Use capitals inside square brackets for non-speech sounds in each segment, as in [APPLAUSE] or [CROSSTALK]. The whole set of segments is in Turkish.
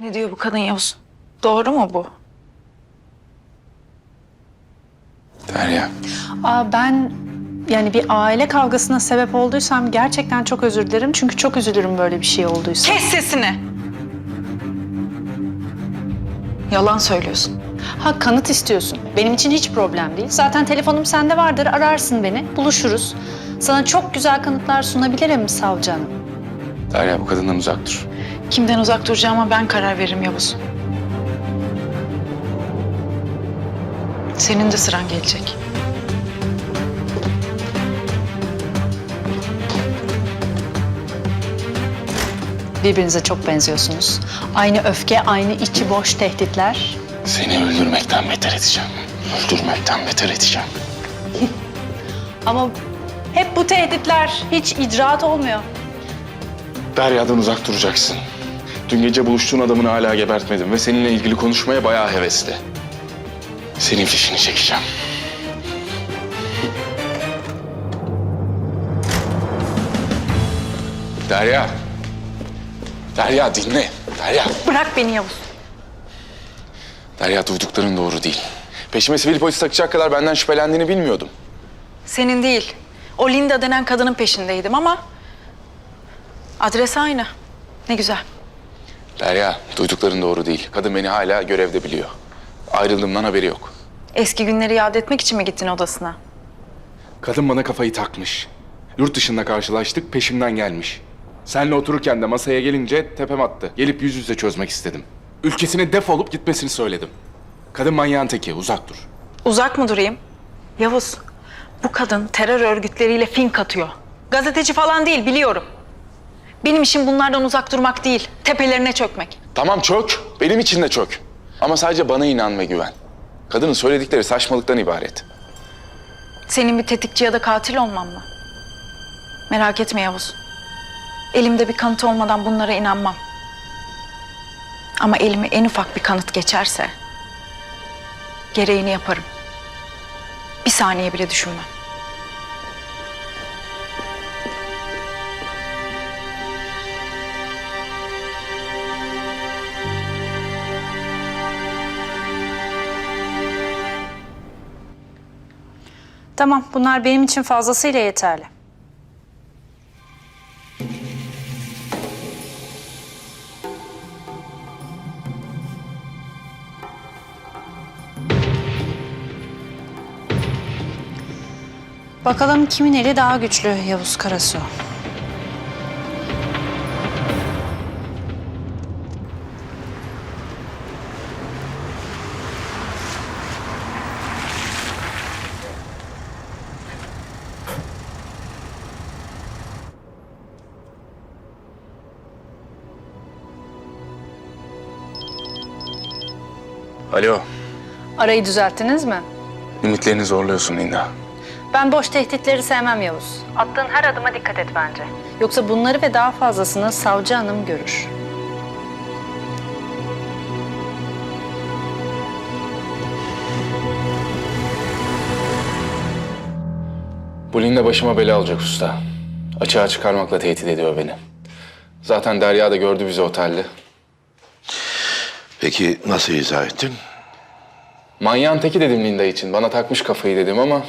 Ne diyor bu kadın Yavuz? Doğru mu bu? Derya. Aa, ben yani bir aile kavgasına sebep olduysam gerçekten çok özür dilerim. Çünkü çok üzülürüm böyle bir şey olduysa. Kes sesini! Yalan söylüyorsun. Ha kanıt istiyorsun. Benim için hiç problem değil. Zaten telefonum sende vardır. Ararsın beni. Buluşuruz. Sana çok güzel kanıtlar sunabilirim savcı hanım. Derya bu kadından uzak dur. Kimden uzak duracağıma ben karar veririm Yavuz. Senin de sıran gelecek. Birbirinize çok benziyorsunuz. Aynı öfke, aynı içi boş tehditler. Seni öldürmekten beter edeceğim. Öldürmekten beter edeceğim. [LAUGHS] Ama hep bu tehditler hiç icraat olmuyor. Derya'dan uzak duracaksın. Dün gece buluştuğun adamını hala gebertmedim ve seninle ilgili konuşmaya bayağı hevesli. Senin fişini çekeceğim. Derya. Derya dinle. Derya. Bırak beni Yavuz. Derya duydukların doğru değil. Peşime sivil polis takacak kadar benden şüphelendiğini bilmiyordum. Senin değil. O Linda denen kadının peşindeydim ama... Adres aynı. Ne güzel. Derya, duydukların doğru değil. Kadın beni hala görevde biliyor. Ayrıldığımdan haberi yok. Eski günleri yad etmek için mi gittin odasına? Kadın bana kafayı takmış. Yurt dışında karşılaştık, peşimden gelmiş. Senle otururken de masaya gelince tepem attı. Gelip yüz yüze çözmek istedim. Ülkesine defolup gitmesini söyledim. Kadın manyağın teki, uzak dur. Uzak mı durayım? Yavuz, bu kadın terör örgütleriyle fink atıyor. Gazeteci falan değil, biliyorum. Benim işim bunlardan uzak durmak değil, tepelerine çökmek. Tamam çök, benim için de çök. Ama sadece bana inan ve güven. Kadının söyledikleri saçmalıktan ibaret. Senin bir tetikçi ya da katil olmam mı? Merak etme Yavuz. Elimde bir kanıt olmadan bunlara inanmam. Ama elime en ufak bir kanıt geçerse... ...gereğini yaparım. Bir saniye bile düşünmem. Tamam, bunlar benim için fazlasıyla yeterli. Bakalım kimin eli daha güçlü Yavuz Karasu? Arayı düzelttiniz mi? limitlerini zorluyorsun Linda. Ben boş tehditleri sevmem Yavuz. Attığın her adıma dikkat et bence. Yoksa bunları ve daha fazlasını savcı hanım görür. Bu Linda başıma bela alacak usta. Açığa çıkarmakla tehdit ediyor beni. Zaten Derya da gördü bizi otelde. Peki nasıl izah ettin? Manyağın teki dedim Linda için. Bana takmış kafayı dedim ama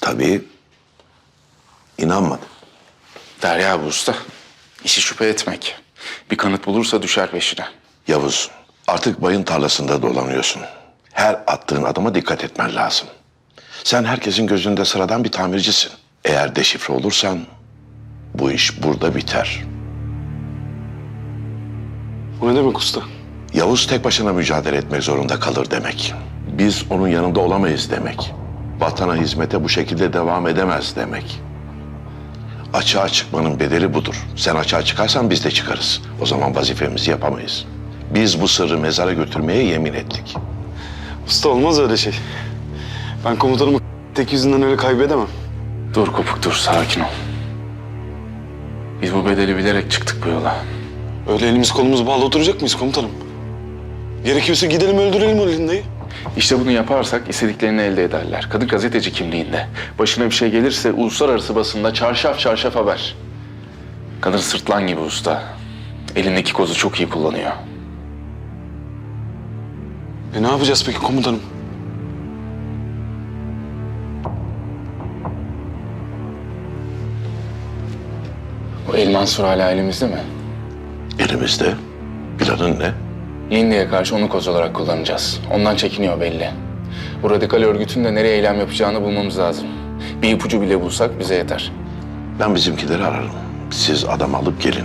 Tabii inanmadım. Derya bu usta. İşi şüphe etmek. Bir kanıt bulursa düşer peşine. Yavuz, artık bayın tarlasında dolanıyorsun. Her attığın adıma dikkat etmen lazım. Sen herkesin gözünde sıradan bir tamircisin. Eğer deşifre olursan bu iş burada biter. O ne demek usta? Yavuz tek başına mücadele etmek zorunda kalır demek. Biz onun yanında olamayız demek. Vatana hizmete bu şekilde devam edemez demek. Açığa çıkmanın bedeli budur. Sen açığa çıkarsan biz de çıkarız. O zaman vazifemizi yapamayız. Biz bu sırrı mezara götürmeye yemin ettik. Usta olmaz öyle şey. Ben komutanımı tek yüzünden öyle kaybedemem. Dur kopuk dur sakin ol. Biz bu bedeli bilerek çıktık bu yola. Öyle elimiz kolumuz bağlı oturacak mıyız komutanım? Gerekiyorsa gidelim öldürelim o Linda'yı. İşte bunu yaparsak istediklerini elde ederler. Kadın gazeteci kimliğinde. Başına bir şey gelirse uluslararası basında çarşaf çarşaf haber. Kadın sırtlan gibi usta. Elindeki kozu çok iyi kullanıyor. E ne yapacağız peki komutanım? O El Mansur hala elimizde mi? Elimizde. Planın ne? Lindy'ye karşı onu koz olarak kullanacağız. Ondan çekiniyor belli. Bu radikal örgütün de nereye eylem yapacağını bulmamız lazım. Bir ipucu bile bulsak bize yeter. Ben bizimkileri ararım. Siz adam alıp gelin.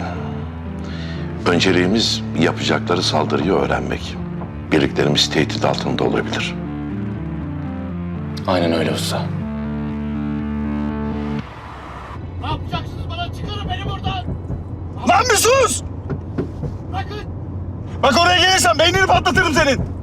Önceliğimiz yapacakları saldırıyı öğrenmek. Birliklerimiz tehdit altında olabilir. Aynen öyle usta. Ne yapacaksınız bana? Çıkarın beni buradan. Lan bir sus! Bırakın. Bak oraya gelirsen beynini patlatırım senin.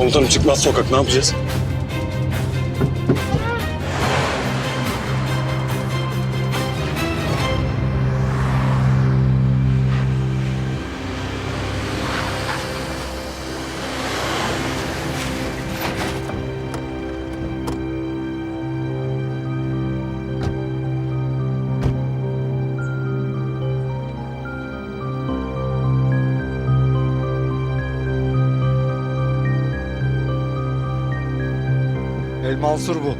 Komutanım çıkmaz sokak ne yapacağız? Mansur bu.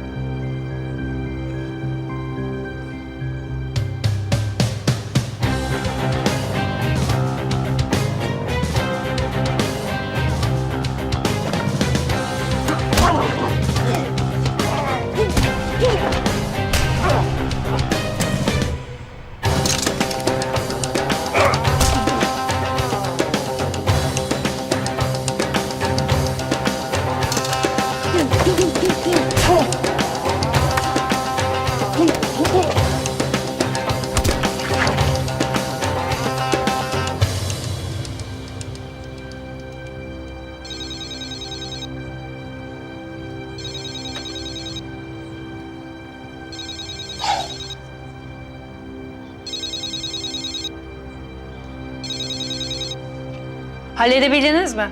Halledebildiniz mi?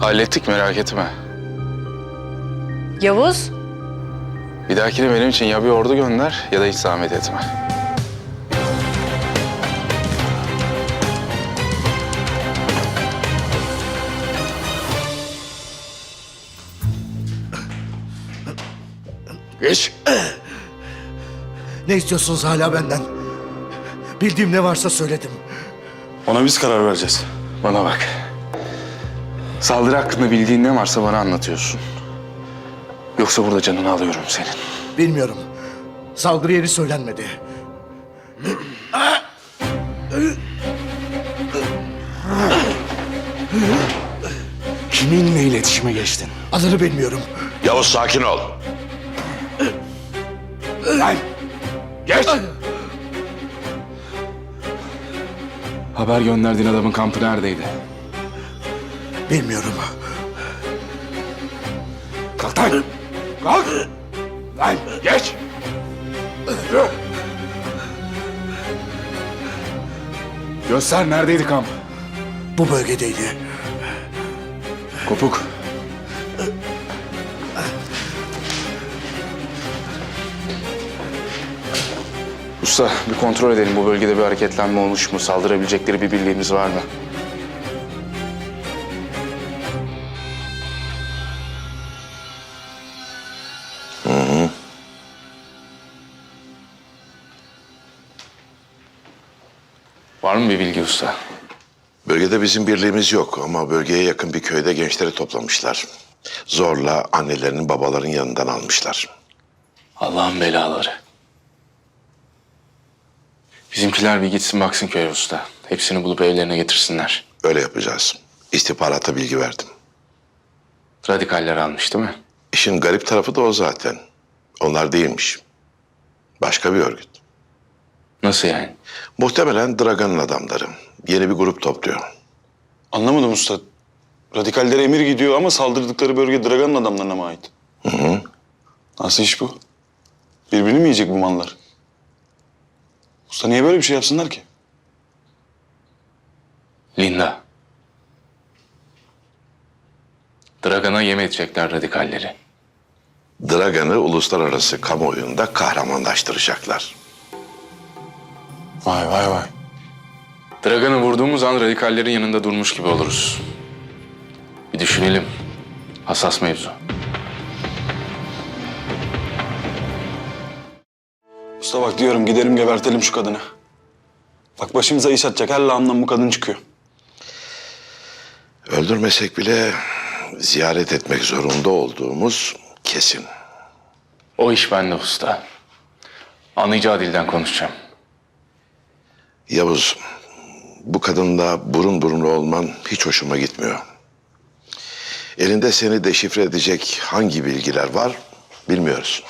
Hallettik merak etme. Yavuz? Bir dahakine benim için ya bir ordu gönder ya da hiç zahmet etme. Geç. Ne istiyorsunuz hala benden? Bildiğim ne varsa söyledim. Ona biz karar vereceğiz. Bana bak. Saldırı hakkında bildiğin ne varsa bana anlatıyorsun. Yoksa burada canını alıyorum senin. Bilmiyorum. Saldırı yeri söylenmedi. Kiminle iletişime geçtin? Adını bilmiyorum. Yavuz sakin ol. Geç! Haber gönderdiğin adamın kampı neredeydi? Bilmiyorum. Kalk lan! Kalk! Lan geç! Yürü! Göster neredeydi kamp? Bu bölgedeydi. Kopuk. Usta bir kontrol edelim bu bölgede bir hareketlenme olmuş mu? Saldırabilecekleri bir birliğimiz var mı? Var mı bir bilgi usta? Bölgede bizim birliğimiz yok ama bölgeye yakın bir köyde gençleri toplamışlar. Zorla annelerinin babaların yanından almışlar. Allah'ın belaları. Bizimkiler bir gitsin baksın köy usta. Hepsini bulup evlerine getirsinler. Öyle yapacağız. İstihbarata bilgi verdim. Radikaller almış değil mi? İşin garip tarafı da o zaten. Onlar değilmiş. Başka bir örgüt. Nasıl yani? Muhtemelen Dragan'ın adamları. Yeni bir grup topluyor. Anlamadım usta. Radikallere emir gidiyor ama saldırdıkları bölge Dragan'ın adamlarına mı ait? Hı hı. Nasıl iş bu? Birbirini mi yiyecek bu mallar? Usta niye böyle bir şey yapsınlar ki? Linda. Dragan'a yem edecekler radikalleri. Dragan'ı uluslararası kamuoyunda kahramanlaştıracaklar. Vay vay vay. Dragan'ı vurduğumuz an radikallerin yanında durmuş gibi oluruz. Bir düşünelim. Hassas mevzu. Usta bak diyorum gidelim gebertelim şu kadını. Bak başımıza iş atacak her lağımdan bu kadın çıkıyor. Öldürmesek bile ziyaret etmek zorunda olduğumuz kesin. O iş bende usta. Anlayacağı dilden konuşacağım. Yavuz, bu kadınla burun buruna olman hiç hoşuma gitmiyor. Elinde seni deşifre edecek hangi bilgiler var bilmiyoruz.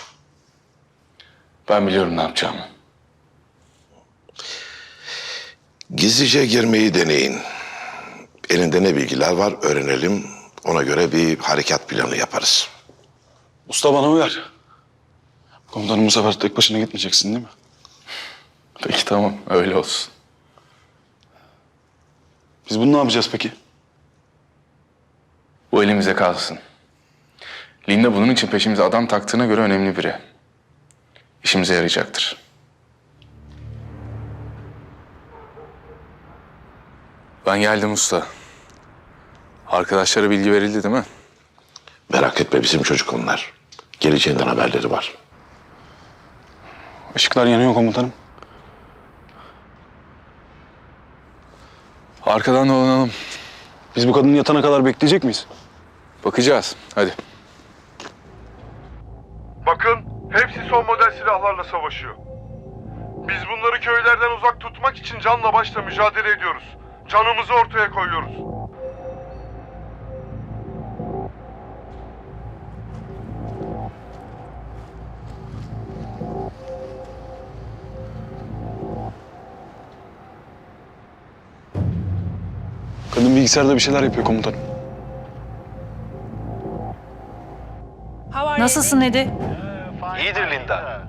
Ben biliyorum ne yapacağımı. Gizlice girmeyi deneyin. Elinde ne bilgiler var öğrenelim. Ona göre bir harekat planı yaparız. Usta bana uyar. Komutanım bu sefer tek başına gitmeyeceksin değil mi? Peki tamam öyle olsun. Biz bunu ne yapacağız peki? Bu elimize kalsın. Linda bunun için peşimize adam taktığına göre önemli biri. İşimize yarayacaktır. Ben geldim usta. Arkadaşlara bilgi verildi değil mi? Merak etme bizim çocuk onlar. Geleceğinden haberleri var. Işıklar yanıyor komutanım. Arkadan dolanalım. Biz bu kadının yatana kadar bekleyecek miyiz? Bakacağız. Hadi. Bakın hepsi son model silahlarla savaşıyor. Biz bunları köylerden uzak tutmak için canla başla mücadele ediyoruz. Canımızı ortaya koyuyoruz. Kadın bilgisayarda bir şeyler yapıyor komutanım. Nasılsın Edi? İyidir Linda.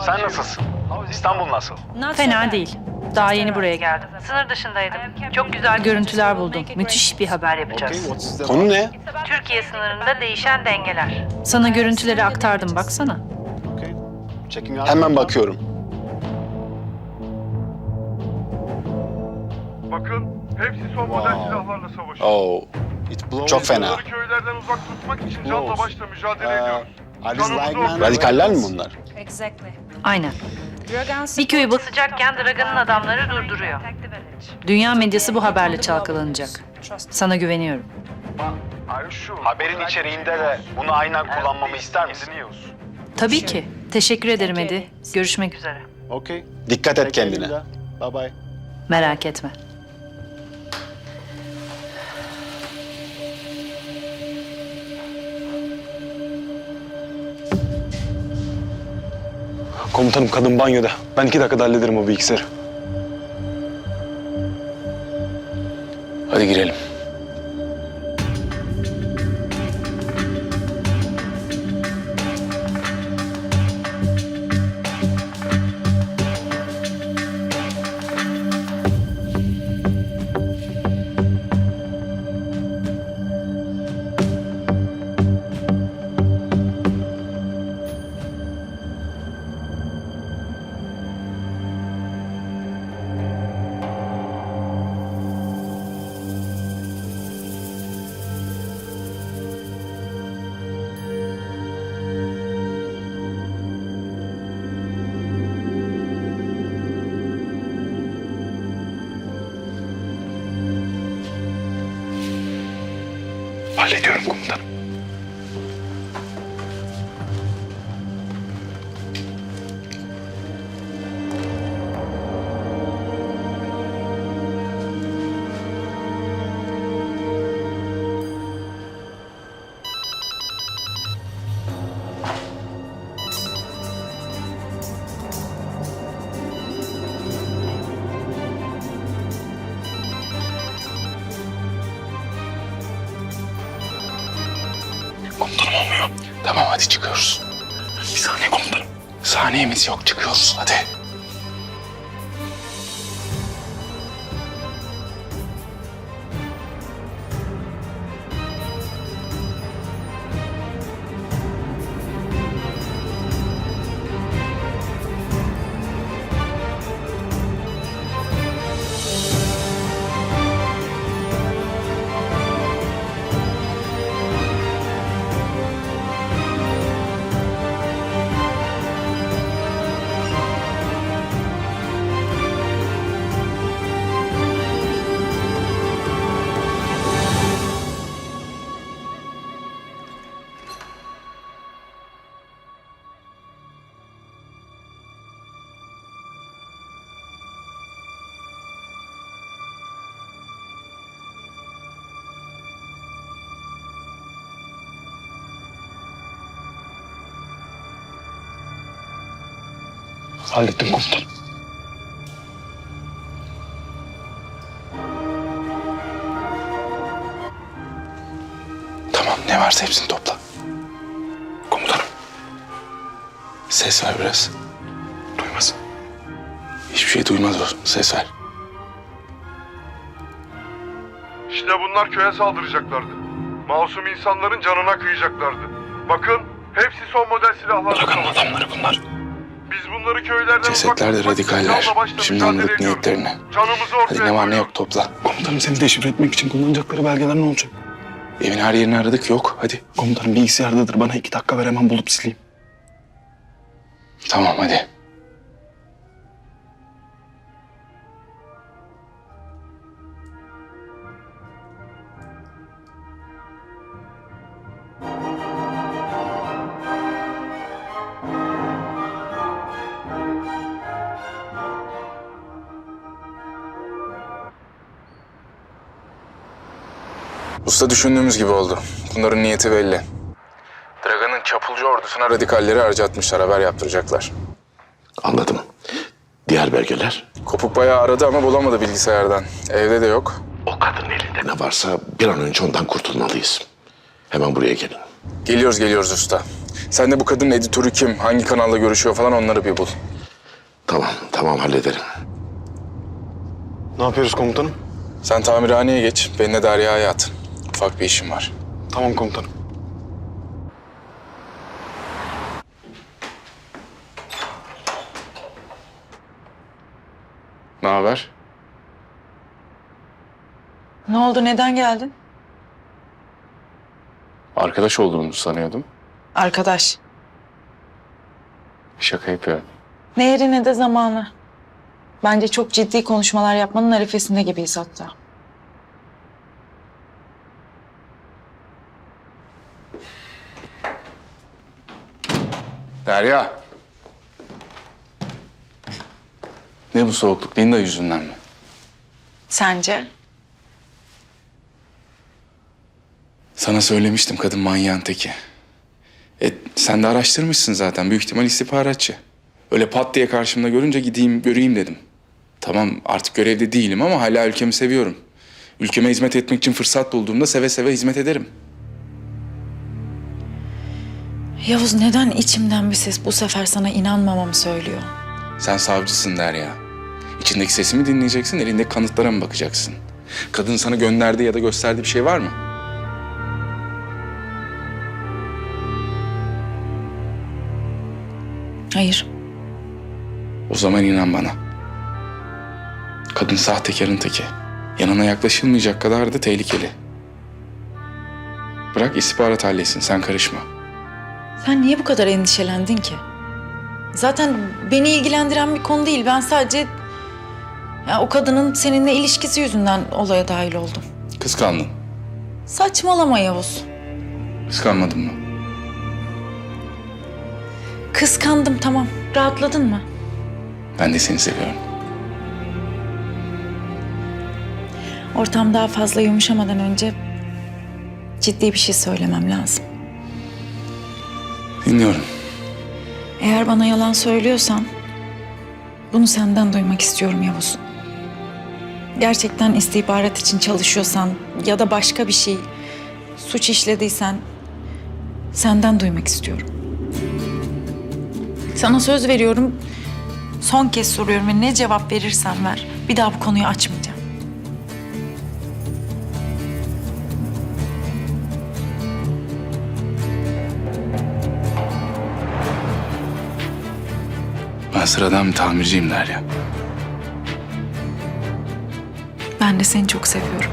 Sen nasılsın? İstanbul nasıl? Fena değil. Daha yeni buraya geldim. Sınır dışındaydım. Çok güzel görüntüler buldum. Müthiş bir haber yapacağız. Konu ne? Türkiye sınırında değişen dengeler. Sana görüntüleri aktardım baksana. Hemen bakıyorum. Bakın hepsi son model silahlarla savaşıyor. Oo. Çok fena. Bunları köylerden uzak tutmak için canla başla mücadele ediyoruz. Radikaller mi bunlar? Aynen. Bir köyü basacakken Dragan'ın adamları durduruyor. Dünya medyası bu haberle çalkalanacak. Sana güveniyorum. Haberin içeriğinde de bunu aynen kullanmamı ister misin? Tabii ki. Teşekkür ederim Edi. Görüşmek üzere. Dikkat et kendine. Merak etme. Komutanım kadın banyoda. Ben iki dakikada hallederim o bilgisayarı. Hadi girelim. Hallediyorum komutanım. Tamam hadi çıkıyoruz. Bir saniye komutanım. Saniyemiz yok çıkıyoruz hadi. Hallettim komutanım. Tamam ne varsa hepsini topla. Komutanım. Ses ver biraz. Duymasın. Hiçbir şey duymaz o. Ses ver. İşte bunlar köye saldıracaklardı. Masum insanların canına kıyacaklardı. Bakın hepsi son model silahlarla Bırakın adamları bunlar. Bunları köylerden Cesetler de radikaller. Şimdi anladık niyetlerini. Hadi ne var ne yok topla. Komutanım seni deşifre etmek için kullanacakları belgeler ne olacak? Evin her yerini aradık yok. Hadi. Komutanım bilgisayardadır. Bana iki dakika ver hemen bulup sileyim. Tamam hadi. Usta düşündüğümüz gibi oldu. Bunların niyeti belli. Dragan'ın çapulcu ordusuna radikalleri harcatmışlar, haber yaptıracaklar. Anladım. Diğer belgeler? Kopuk bayağı aradı ama bulamadı bilgisayardan. Evde de yok. O kadının elinde ne varsa bir an önce ondan kurtulmalıyız. Hemen buraya gelin. Geliyoruz geliyoruz usta. Sen de bu kadının editörü kim, hangi kanalla görüşüyor falan onları bir bul. Tamam, tamam hallederim. Ne yapıyoruz komutanım? Sen tamirhaneye geç, beni de Derya'ya at. Ufak bir işim var. Tamam komutanım. Ne haber? Ne oldu neden geldin? Arkadaş olduğumuzu sanıyordum. Arkadaş. Şaka yapıyorum. Ne yeri ne de zamanı. Bence çok ciddi konuşmalar yapmanın arifesinde gibiyiz hatta. Derya. Ne bu soğukluk? Linda yüzünden mi? Sence? Sana söylemiştim kadın manyağın teki. E, sen de araştırmışsın zaten. Büyük ihtimal istihbaratçı. Öyle pat diye karşımda görünce gideyim göreyim dedim. Tamam artık görevde değilim ama hala ülkemi seviyorum. Ülkeme hizmet etmek için fırsat bulduğumda seve seve hizmet ederim. Yavuz neden içimden bir ses bu sefer sana inanmamamı söylüyor? Sen savcısın Derya. İçindeki sesimi dinleyeceksin, elindeki kanıtlara mı bakacaksın? Kadın sana gönderdiği ya da gösterdiği bir şey var mı? Hayır. O zaman inan bana. Kadın sahtekarın teki. Yanına yaklaşılmayacak kadar da tehlikeli. Bırak istihbarat halletsin, sen karışma. Sen niye bu kadar endişelendin ki? Zaten beni ilgilendiren bir konu değil. Ben sadece ya o kadının seninle ilişkisi yüzünden olaya dahil oldum. Kıskandın. Saçmalama Yavuz. Kıskanmadın mı? Kıskandım tamam. Rahatladın mı? Ben de seni seviyorum. Ortam daha fazla yumuşamadan önce ciddi bir şey söylemem lazım. Dinliyorum. Eğer bana yalan söylüyorsan bunu senden duymak istiyorum Yavuz. Gerçekten istihbarat için çalışıyorsan ya da başka bir şey suç işlediysen Senden duymak istiyorum. Sana söz veriyorum. Son kez soruyorum ve ne cevap verirsen ver. Bir daha bu konuyu açmayacağım. Sıradan bir tamirciyim Derya. Ben de seni çok seviyorum.